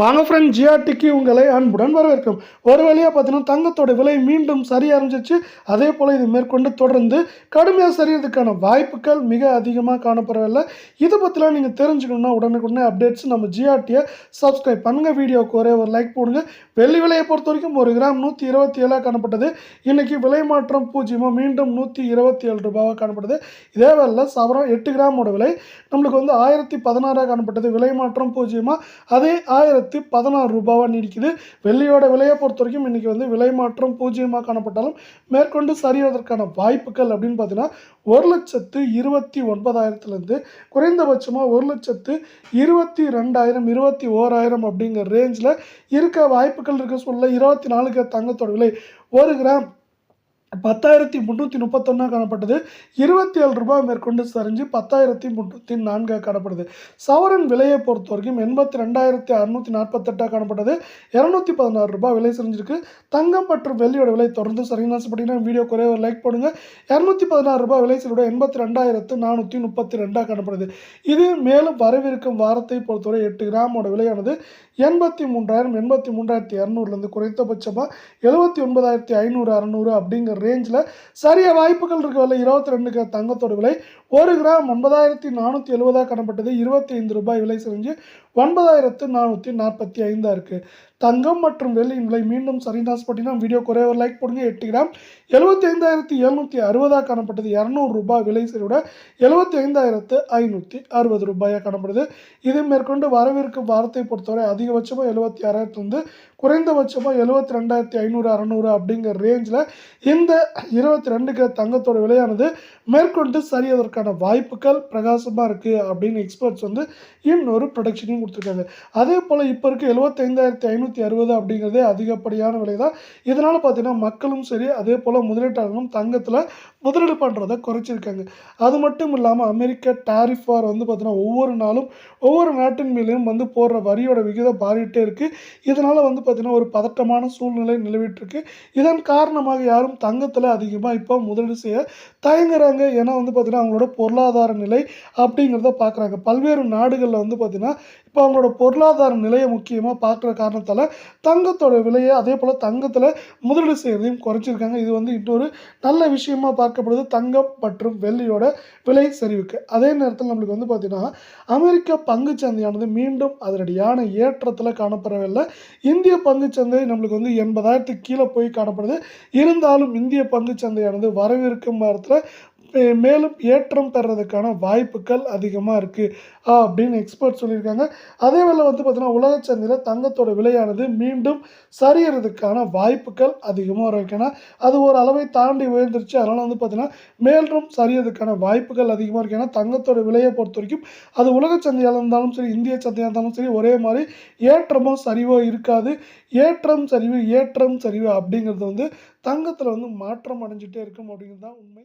வாங்க ஃப்ரெண்ட் ஜிஆர்டிக்கு உங்களை அன்புடன் வரவேற்கும். ஒரு வழியாக பார்த்தீங்கன்னா தங்கத்தோட விலை மீண்டும் சரிய ஆரம்பிச்சிச்சு அதே போல் இது மேற்கொண்டு தொடர்ந்து கடுமையாக சரியறதுக்கான வாய்ப்புகள் மிக அதிகமாக காணப்படவில்லை. இதை பற்றிலாம் நீங்கள் தெரிஞ்சுக்கணும்னா உடனுக்குடனே அப்டேட்ஸ் நம்ம ஜிஆர்டியை சப்ஸ்கிரைப் பண்ணுங்கள் வீடியோவுக்கு ஒரே ஒரு லைக் போடுங்க. வெள்ளி விலையை பொறுத்த வரைக்கும் ஒரு கிராம் நூற்றி இருபத்தி ஏழாக காணப்பட்டது. இன்றைக்கி விலை மாற்றம் பூஜ்ஜியமாக மீண்டும் நூற்றி இருபத்தி ஏழு ரூபாவாக காணப்படுது இதே வேலை சவரம் எட்டு கிராமோட விலை நம்மளுக்கு வந்து ஆயிரத்தி பதினாறாக காணப்பட்டது. விலை மாற்றம் பூஜ்ஜியமாக அதே ஆயிரத்தி பதினாறு ரூபாவாக நீடிக்குது. வெள்ளியோட விலையை பொறுத்த வரைக்கும் இன்றைக்கி வந்து விலை மாற்றம் பூஜ்ஜியமாக காணப்பட்டாலும் மேற்கொண்டு சரிவதற்கான வாய்ப்புகள் அப்படின்னு பார்த்தீங்கன்னா ஒரு லட்சத்து இருபத்தி ஒன்பதாயிரத்துலேருந்து குறைந்தபட்சமாக ஒரு லட்சத்து இருபத்தி ரெண்டாயிரம் இருபத்தி ஓராயிரம் அப்படிங்கிற ரேஞ்சில் இருக்க வாய்ப்புகள் இருக்க. சொல்ல இருபத்தி நாலுக்கு தங்கத்தோட விலை ஒரு கிராம் பத்தாயிரத்தி முந்நூற்றி முப்பத்தொன்னாக காணப்பட்டது. இருபத்தி ஏழு ரூபாய் மேற்கொண்டு சரிஞ்சு பத்தாயிரத்தி முந்நூற்றி நான்காக காணப்படுது. சவரன் விலையை பொறுத்த வரைக்கும் எண்பத்தி ரெண்டாயிரத்தி அறுநூற்றி நாற்பத்தெட்டாக காணப்பட்டது. இரநூத்தி பதினாறு ரூபாய் விலை சரிஞ்சிருக்கு. தங்கம் மற்றும் வெள்ளியோட விலை தொடர்ந்து சரிங்கன்னு ஆசைப்பட்டீங்கன்னா வீடியோ குறைய ஒரு லைக் போடுங்க இரநூத்தி பதினாறு ரூபாய் விலை சரியோட எண்பத்தி ரெண்டாயிரத்து நானூற்றி முப்பத்தி ரெண்டாக காணப்படுது. இது மேலும் வரவிருக்கும் வாரத்தை பொறுத்தவரை எட்டு கிராமோட விலையானது எண்பத்தி மூன்றாயிரம் எண்பத்தி மூன்றாயிரத்தி இரநூறுலேருந்து குறைந்தபட்சமாக எழுபத்தி ஒன்பதாயிரத்தி ஐநூறு அறநூறு அப்படிங்கிற ரேஞ்சில் சரிய வாய்ப்புகள் இருக்க விலை இருபத்தி ரெண்டுக்கு தங்கத்தோட விலை ஒரு கிராம் ஒன்பதாயிரத்தி நானூற்றி எழுபதாக காணப்பட்டது. இருபத்தி ஐந்து ரூபாய் விலை செஞ்சு ஒன்பதாயிரத்து நானூற்றி நாற்பத்தி ஐந்தாக இருக்குது தங்கம் மற்றும் வெள்ளியின் விலை மீண்டும் சரிந்தாஸ் பட்டினம் வீடியோ குறைய ஒரு லைக் போடுங்க. எட்டு கிராம். எழுபத்தி ஐந்தாயிரத்தி எழுநூற்றி அறுபதாக காணப்பட்டது. இரநூறு ரூபாய் விலை சரியோட எழுபத்தி ஐந்தாயிரத்து ஐநூற்றி அறுபது ரூபாயாக காணப்படுது. இது மேற்கொண்டு வரவிருக்கும் வாரத்தை பொறுத்தவரை அதிகபட்சமாக எழுபத்தி ஆறாயிரத்து வந்து குறைந்தபட்சமாக எழுபத்தி ரெண்டாயிரத்தி ஐநூறு அறநூறு அப்படிங்கிற ரேஞ்சில் இந்த இருபத்தி ரெண்டுக்கு தங்கத்தோட விலையானது மேற்கொண்டு சரியதற்கான வாய்ப்புகள் பிரகாசமாக இருக்குது அப்படின்னு எக்ஸ்பர்ட்ஸ் வந்து இன்னொரு ப்ரொடக்ஷனையும் கொடுத்துருக்காங்க. அதே போல் இப்போ இருக்க எழுபத்தைந்தாயிரத்தி ஐநூற்றி அறுபது அப்படிங்கிறதே அதிகப்படியான விலை தான் இதனால் பார்த்தீங்கன்னா மக்களும் சரி அதே போல் முதலீட்டாளர்களும் தங்கத்தில் முதலீடு பண்ணுறதை குறைச்சிருக்காங்க. அது மட்டும் இல்லாமல் அமெரிக்க டாரிஃப் வார் வந்து பார்த்தீங்கன்னா ஒவ்வொரு நாளும் ஒவ்வொரு நாட்டின் மேலேயும் வந்து போடுற வரியோட விகிதம் மாறிட்டே இருக்குது இதனால் வந்து பார்த்தீங்கன்னா ஒரு பதட்டமான சூழ்நிலை நிலவிட்டுருக்கு. இதன் காரணமாக யாரும் தங்கத்தில் அதிகமாக இப்போ முதலீடு செய்ய தயங்குறாங்க. ஏன்னா வந்து பார்த்தீங்கன்னா அவங்களோட பொருளாதார நிலை அப்படிங்கிறத பார்க்குறாங்க பல்வேறு நாடுகளில் வந்து பார்த்தீங்கன்னா இப்போ அவங்களோட பொருளாதார நிலையை முக்கியமாக பார்க்குற காரணத்தால் தங்கத்தோட விலையை அதே போல் தங்கத்தில் முதலீடு செய்கிறதையும் குறைச்சிருக்காங்க. இது வந்து இன்னொரு நல்ல விஷயமா பார்க்கப்படுது. தங்கம் மற்றும் வெள்ளியோட விலை சரிவுக்கு. அதே நேரத்தில் நம்மளுக்கு வந்து பார்த்திங்கன்னா அமெரிக்க பங்குச்சந்தையானது மீண்டும் அதனுடையான ஏற்றத்தில் காணப்படவில்லை. இந்திய பங்குச்சந்தை நம்மளுக்கு வந்து எண்பதாயிரத்துக்கு கீழே போய் காணப்படுது. இருந்தாலும் இந்திய பங்குச்சந்தையானது வரவிருக்கும் வாரத்தில் மேலும் ஏற்றம் பெறதுக்கான வாய்ப்புகள் அதிகமாக இருக்குது அப்படின்னு எக்ஸ்பர்ட் சொல்லியிருக்காங்க. அதே வேளை வந்து பார்த்திங்கன்னா உலக சந்தையில் தங்கத்தோட விலையானது மீண்டும் சரியறதுக்கான வாய்ப்புகள் அதிகமாக இருக்கு. ஏன்னா அது ஒரு அளவை தாண்டி உயர்ந்துருச்சு. அதனால் வந்து பார்த்திங்கன்னா மேலும் சரியறதுக்கான வாய்ப்புகள் அதிகமாக இருக்குது ஏன்னா தங்கத்தோட விலையை பொறுத்த வரைக்கும் அது உலக சந்தையாக இருந்தாலும் சரி இந்திய சந்தையாக இருந்தாலும் சரி ஒரே மாதிரி ஏற்றமோ சரிவோ இருக்காது. ஏற்றம் சரிவு ஏற்றம் சரிவு அப்படிங்கிறது வந்து தங்கத்தில் வந்து மாற்றம் அடைஞ்சிட்டே இருக்கும் அப்படிங்கிறது தான் உண்மை.